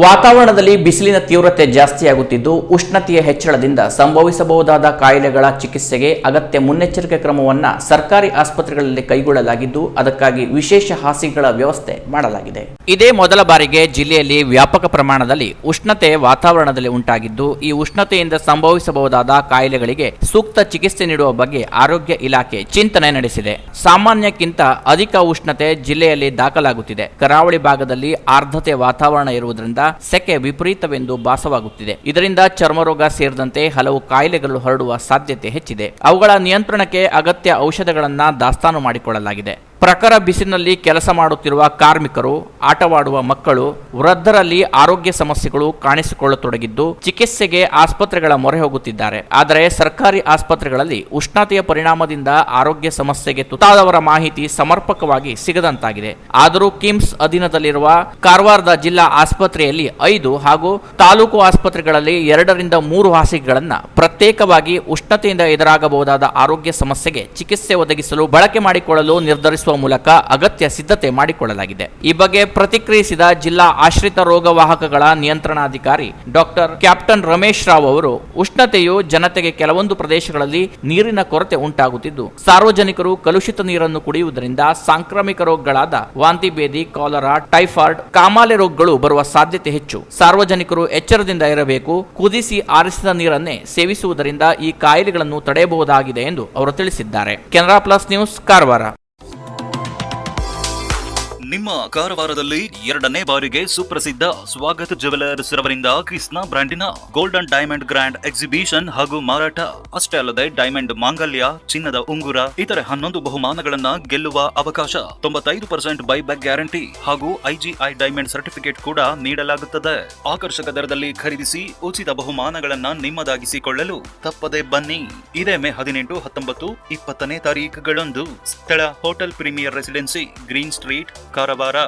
ವಾತಾವರಣದಲ್ಲಿ ಬಿಸಿಲಿನ ತೀವ್ರತೆ ಜಾಸ್ತಿಯಾಗುತ್ತಿದ್ದು ಉಷ್ಣತೆಯ ಹೆಚ್ಚಳದಿಂದ ಸಂಭವಿಸಬಹುದಾದ ಕಾಯಿಲೆಗಳ ಚಿಕಿತ್ಸೆಗೆ ಅಗತ್ಯ ಮುನ್ನೆಚ್ಚರಿಕೆ ಕ್ರಮವನ್ನು ಸರ್ಕಾರಿ ಆಸ್ಪತ್ರೆಗಳಲ್ಲಿ ಕೈಗೊಳ್ಳಲಾಗಿದ್ದು ಅದಕ್ಕಾಗಿ ವಿಶೇಷ ಹಾಸಿಗೆಗಳ ವ್ಯವಸ್ಥೆ ಮಾಡಲಾಗಿದೆ. ಇದೇ ಮೊದಲ ಬಾರಿಗೆ ಜಿಲ್ಲೆಯಲ್ಲಿ ವ್ಯಾಪಕ ಪ್ರಮಾಣದಲ್ಲಿ ಉಷ್ಣತೆ ವಾತಾವರಣದಲ್ಲಿ ಉಂಟಾಗಿದ್ದು, ಈ ಉಷ್ಣತೆಯಿಂದ ಸಂಭವಿಸಬಹುದಾದ ಕಾಯಿಲೆಗಳಿಗೆ ಸೂಕ್ತ ಚಿಕಿತ್ಸೆ ನೀಡುವ ಬಗ್ಗೆ ಆರೋಗ್ಯ ಇಲಾಖೆ ಚಿಂತನೆ ನಡೆಸಿದೆ. ಸಾಮಾನ್ಯಕ್ಕಿಂತ ಅಧಿಕ ಉಷ್ಣತೆ ಜಿಲ್ಲೆಯಲ್ಲಿ ದಾಖಲಾಗುತ್ತಿದೆ. ಕರಾವಳಿ ಭಾಗದಲ್ಲಿ ಆರ್ದ್ರತೆ ವಾತಾವರಣ ಇರುವುದರಿಂದ ಸೆಕೆ ವಿಪರೀತವೆಂದು ಭಾಸವಾಗುತ್ತಿದೆ. ಇದರಿಂದ ಚರ್ಮರೋಗ ಸೇರಿದಂತೆ ಹಲವು ಕಾಯಿಲೆಗಳು ಹರಡುವ ಸಾಧ್ಯತೆ ಹೆಚ್ಚಿದೆ. ಅವುಗಳ ನಿಯಂತ್ರಣಕ್ಕೆ ಅಗತ್ಯ ಔಷಧಗಳನ್ನು ದಾಸ್ತಾನು ಮಾಡಿಕೊಳ್ಳಲಾಗಿದೆ. ಪ್ರಖರ ಬಿಸಿಲಿನಲ್ಲಿ ಕೆಲಸ ಮಾಡುತ್ತಿರುವ ಕಾರ್ಮಿಕರು, ಆಟವಾಡುವ ಮಕ್ಕಳು, ವೃದ್ಧರಲ್ಲಿ ಆರೋಗ್ಯ ಸಮಸ್ಯೆಗಳು ಕಾಣಿಸಿಕೊಳ್ಳತೊಡಗಿದ್ದು ಚಿಕಿತ್ಸೆಗೆ ಆಸ್ಪತ್ರೆಗಳ ಮೊರೆ ಹೋಗುತ್ತಿದ್ದಾರೆ. ಆದರೆ ಸರ್ಕಾರಿ ಆಸ್ಪತ್ರೆಗಳಲ್ಲಿ ಉಷ್ಣತೆಯ ಪರಿಣಾಮದಿಂದ ಆರೋಗ್ಯ ಸಮಸ್ಯೆಗೆ ತುತ್ತಾದವರ ಮಾಹಿತಿ ಸಮರ್ಪಕವಾಗಿ ಸಿಗದಂತಾಗಿದೆ. ಆದರೂ ಕಿಮ್ಸ್ ಅಧೀನದಲ್ಲಿರುವ ಕಾರವಾರದ ಜಿಲ್ಲಾ ಆಸ್ಪತ್ರೆಯಲ್ಲಿ ಐದು ಹಾಗೂ ತಾಲೂಕು ಆಸ್ಪತ್ರೆಗಳಲ್ಲಿ ಎರಡರಿಂದ ಮೂರು ಹಾಸಿಗೆಗಳನ್ನು ಪ್ರತ್ಯೇಕವಾಗಿ ಉಷ್ಣತೆಯಿಂದ ಎದುರಾಗಬಹುದಾದ ಆರೋಗ್ಯ ಸಮಸ್ಯೆಗೆ ಚಿಕಿತ್ಸೆ ಒದಗಿಸಲು ಬಳಕೆ ಮಾಡಿಕೊಳ್ಳಲು ನಿರ್ಧರಿಸುವ ಮೂಲಕ ಅಗತ್ಯ ಸಿದ್ಧತೆ ಮಾಡಿಕೊಳ್ಳಲಾಗಿದೆ. ಈ ಬಗ್ಗೆ ಪ್ರತಿಕ್ರಿಯಿಸಿದ ಜಿಲ್ಲಾ ಆಶ್ರಿತ ರೋಗವಾಹಕಗಳ ನಿಯಂತ್ರಣಾಧಿಕಾರಿ ಡಾಕ್ಟರ್ ಕ್ಯಾಪ್ಟನ್ ರಮೇಶ್ ರಾವ್ ಅವರು, ಉಷ್ಣತೆಯು ಜನತೆಗೆ ಕೆಲವೊಂದು ಪ್ರದೇಶಗಳಲ್ಲಿ ನೀರಿನ ಕೊರತೆ ಉಂಟಾಗುತ್ತಿದ್ದು, ಸಾರ್ವಜನಿಕರು ಕಲುಷಿತ ನೀರನ್ನು ಕುಡಿಯುವುದರಿಂದ ಸಾಂಕ್ರಾಮಿಕ ರೋಗಗಳಾದ ವಾಂತಿ ಭೇದಿ, ಕಾಲರಾ, ಟೈಫಾಯ್ಡ್, ಕಾಮಾಲೆ ರೋಗಗಳು ಬರುವ ಸಾಧ್ಯತೆ ಹೆಚ್ಚು. ಸಾರ್ವಜನಿಕರು ಎಚ್ಚರದಿಂದ ಇರಬೇಕು, ಕುದಿಸಿ ಆರಿಸಿದ ನೀರನ್ನೇ ಸೇವಿಸುವುದರಿಂದ ಈ ಕಾಯಿಲೆಗಳನ್ನು ತಡೆಯಬಹುದಾಗಿದೆ ಎಂದು ಅವರು ತಿಳಿಸಿದ್ದಾರೆ. Canara plus news, Karwar. ನಿಮ್ಮ ಕಾರವಾರದಲ್ಲಿ ಎರಡನೇ ಬಾರಿಗೆ ಸುಪ್ರಸಿದ್ಧ ಸ್ವಾಗತ್ ಜುವೆಲರ್ಸ್ ರವರಿಂದ ಕೃಷ್ಣ ಬ್ರ್ಯಾಂಡಿನ ಗೋಲ್ಡನ್ ಡೈಮಂಡ್ ಗ್ರ್ಯಾಂಡ್ ಎಕ್ಸಿಬಿಷನ್ ಹಾಗೂ ಮಾರಾಟ. ಅಷ್ಟೇ ಅಲ್ಲದೆ ಡೈಮಂಡ್ ಮಾಂಗಲ್ಯ, ಚಿನ್ನದ ಉಂಗುರ, ಇತರೆ ಹನ್ನೊಂದು ಬಹುಮಾನಗಳನ್ನ ಗೆಲ್ಲುವ ಅವಕಾಶ ತೊಂಬತ್ತೈದು ಪರ್ಸೆಂಟ್ ಬೈಬ್ಯಾಕ್ ಗ್ಯಾರಂಟಿ ಹಾಗೂ ಐಜಿಐ ಡೈಮಂಡ್ ಸರ್ಟಿಫಿಕೇಟ್ ಕೂಡ ನೀಡಲಾಗುತ್ತದೆ. ಆಕರ್ಷಕ ದರದಲ್ಲಿ ಖರೀದಿಸಿ ಉಚಿತ ಬಹುಮಾನಗಳನ್ನ ನಿಮ್ಮದಾಗಿಸಿಕೊಳ್ಳಲು ತಪ್ಪದೆ ಬನ್ನಿ. ಇದೇ ಮೇ ಹದಿನೆಂಟು, ಹತ್ತೊಂಬತ್ತು, ಇಪ್ಪತ್ತನೇ ತಾರೀಖುಗಳಂದು ಸ್ಥಳ, hotel premier residency, green street Karwar